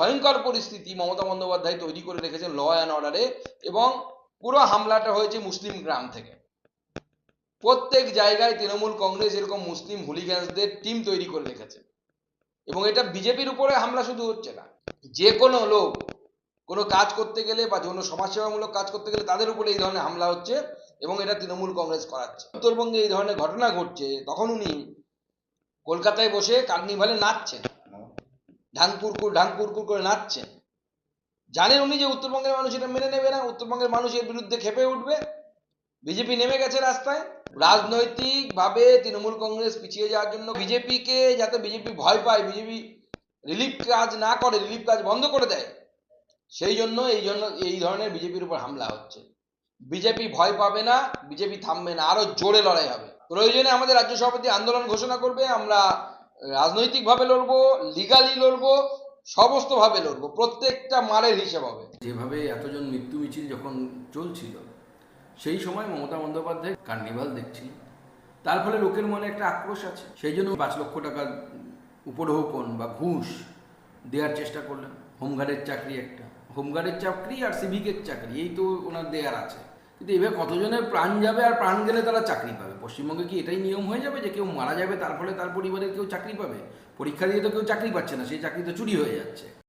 ভয়ঙ্কর পরিস্থিতি মমতা বন্দ্যোপাধ্যায় তৈরি করে রেখেছেন ল অ্যান্ড অর্ডারে এবং পুরো হামলাটা হয়েছে মুসলিম গ্রাম থেকে। প্রত্যেক জায়গায় তৃণমূল কংগ্রেস এরকম মুসলিম হুলিগ্যান্সদের টিম তৈরি করে রেখেছে। এবং এটা বিজেপির উপরে হামলা শুধু হচ্ছে না। যে কোনো লোক, কোনো কাজ করতে গেলে বা কোনো সমাজসেবামূলক কাজ করতে গেলে তাদের উপরে এই ধরনের হামলা হচ্ছে এবং এটা তৃণমূল কংগ্রেস করাচ্ছে। উত্তরবঙ্গে এই ধরনের ঘটনা ঘটছে, তখন উনি কলকাতায় বসে কার্নিভালে নাচছেন। ঢাংকুরকুর ঢাংকুরকুর করে নাচছেন জানেন উনি যে উত্তরবঙ্গের মানুষ, এটা মেনে নেবে না। উত্তরবঙ্গের মানুষ এর বিরুদ্ধে খেপে উঠবে। বিজেপি নেমে গেছে রাস্তায়। রাজনৈতিকভাবে তৃণমূল কংগ্রেস পিছিয়ে যাওয়ার জন্য বিজেপিকে যাতে বিজেপি ভয় পায়, বিজেপি রিলিফ কাজ না করে, রিলিফ কাজ বন্ধ করে দেয়, সেই জন্য, এই জন্য এই ধরনের বিজেপির উপর হামলা হচ্ছে। বিজেপি ভয় পাবে না, বিজেপি থামবে না, আরও জোরে লড়াই হবে। প্রয়োজনে আমাদের রাজ্য সভাপতি আন্দোলন ঘোষণা করবে। আমরা রাজনৈতিকভাবে লড়বো লিগালি লড়বো, সমস্তভাবে লড়বো, প্রত্যেকটা মারের হিসেব হবে। যেভাবে এতজন মৃত্যু মিছিল যখন চলছিল, সেই সময় মমতা বন্দ্যোপাধ্যায় কার্নিভাল দেখছি তার ফলে লোকের মনে একটা আক্রোশ আছে। সেই জন্য পাঁচ লক্ষ টাকা উপঢৌকন বা ঘুষ দেওয়ার চেষ্টা করলেন। হোমগার্ডের চাকরি একটা। হোমগার্ডের চাকরি আর সিভিকের চাকরি, এই তো ওনার দেয়ার আছে। কিন্তু এবার কতজনের প্রাণ যাবে আর প্রাণ গেলে তারা চাকরি পাবে? পশ্চিমবঙ্গে কি এটাই নিয়ম হয়ে যাবে যে কেউ মারা যাবে তার ফলে তার পরিবারের কেউ চাকরি পাবে? পরীক্ষা দিয়ে তো কেউ চাকরি পাচ্ছে না, সেই চাকরি তো চুরি হয়ে যাচ্ছে।